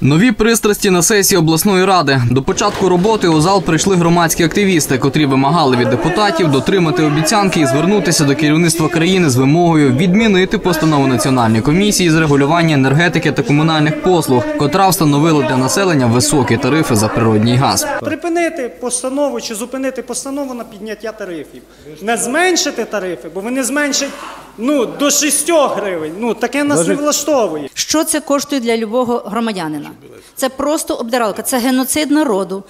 Нові пристрасті на сесії обласної ради. До початку роботи у зал прийшли громадські активісти, котрі вимагали від депутатів дотримати обіцянки і звернутися до керівництва країни з вимогою відмінити постанову Національної комісії з регулювання енергетики та комунальних послуг, котра встановила для населення високі тарифи за природній газ. Припинити постанову чи зупинити постанову на підняття тарифів. Не зменшити тарифи, бо вони зменшать ну, до 6 гривень. Ну, таке нас не влаштовує. Що це коштує для любого громадянина? Це просто обдиралка, це геноцид народу.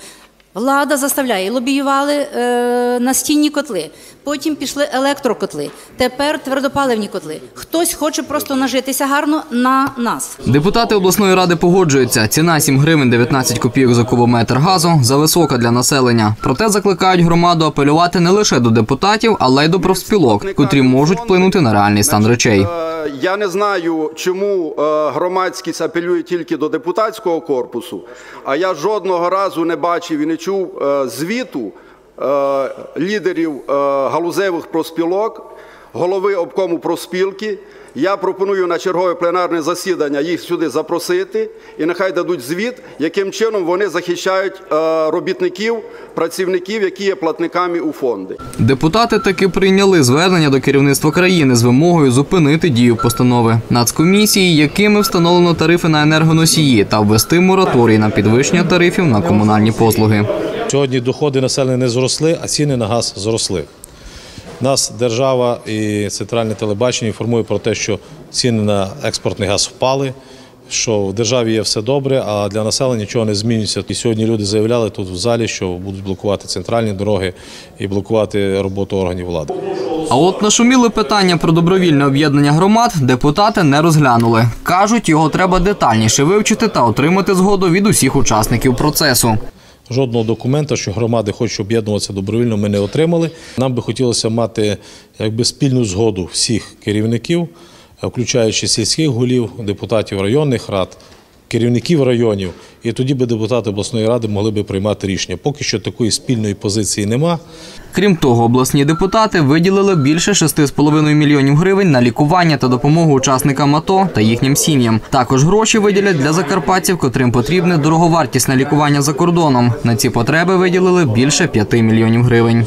Влада заставляє, лобіювали е, настінні котли, потім пішли електрокотли, тепер твердопаливні котли. Хтось хоче просто нажитися гарно на нас. Депутати обласної ради погоджуються. Ціна 7 гривень 19 копійок за кубометр газу висока для населення. Проте закликають громаду апелювати не лише до депутатів, але й до профспілок, котрі можуть вплинути на реальний стан речей. Е, Я не знаю, чому е, громадськість апелює тільки до депутатського корпусу, а я жодного разу не бачив і не чув е, звіту лідерів галузевих проспілок, голови обкому профспілки. Я пропоную на чергове пленарне засідання їх сюди запросити, і нехай дадуть звіт, яким чином вони захищають е, робітників, працівників, які є платниками у фонди. Депутати таки прийняли звернення до керівництва країни з вимогою зупинити дію постанови нацкомісії, якими встановлено тарифи на енергоносії та ввести мораторій на підвищення тарифів на комунальні послуги. Сьогодні доходи населення не зросли, а ціни на газ зросли. Нас держава і центральне телебачення інформує про те, що ціни на експортний газ впали, що в державі є все добре, а для населення нічого не змінюється. І сьогодні люди заявляли тут в залі, що будуть блокувати центральні дороги і блокувати роботу органів влади. А от нашуміли питання про добровільне об'єднання громад депутати не розглянули. кажуть, його треба детальніше вивчити та отримати згоду від усіх учасників процесу. Жодного документа, що громади хочуть об'єднуватися добровільно, ми не отримали. Нам би хотілося мати якби спільну згоду всіх керівників, включаючи сільських голів, депутатів районних рад, керівників районів. І тоді би депутати обласної ради могли би приймати рішення. Поки що такої спільної позиції нема. Крім того, обласні депутати виділили більше 6,5 мільйонів гривень на лікування та допомогу учасникам АТО та їхнім сім'ям. Також гроші виділять для закарпатців, котрим потрібне дороговартісне лікування за кордоном. На ці потреби виділили більше 5 мільйонів гривень.